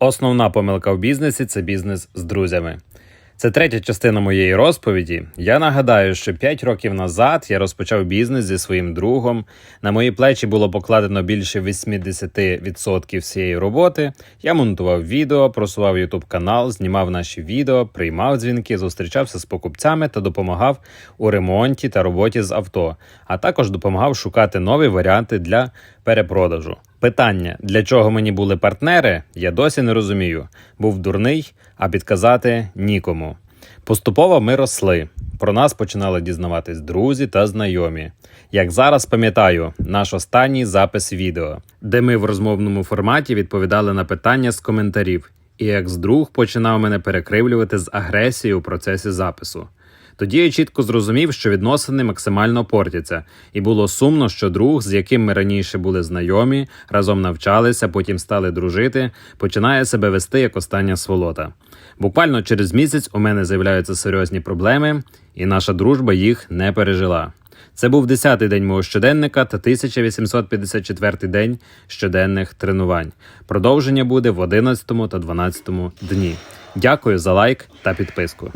Основна помилка в бізнесі це бізнес з друзями. Це третя частина моєї розповіді. Я нагадаю, що 5 років назад я розпочав бізнес зі своїм другом. На мої плечі було покладено більше 80% всієї роботи. Я монтував відео, просував YouTube канал, знімав наші відео, приймав дзвінки, зустрічався з покупцями та допомагав у ремонті та роботі з авто, а також допомагав шукати нові варіанти для перепродажу. Питання, для чого мені були партнери, я досі не розумію. Був дурний, а підказати нікому. Поступово ми росли. Про нас починали дізнаватись друзі та знайомі. Як зараз пам'ятаю, наш останній запис відео, де ми в розмовному форматі відповідали на питання з коментарів, і як друг починав мене перекривлювати з агресією у процесі запису. Тоді я чітко зрозумів, що відносини максимально портяться, і було сумно, що друг, з яким ми раніше були знайомі, разом навчалися, потім стали дружити, починає себе вести як остання сволота. Буквально через місяць у мене з'являються серйозні проблеми, і наша дружба їх не пережила. Це був 10-й день мого щоденника та 1854 день щоденних тренувань. Продовження буде в 11 та 12 дні. Дякую за лайк та підписку.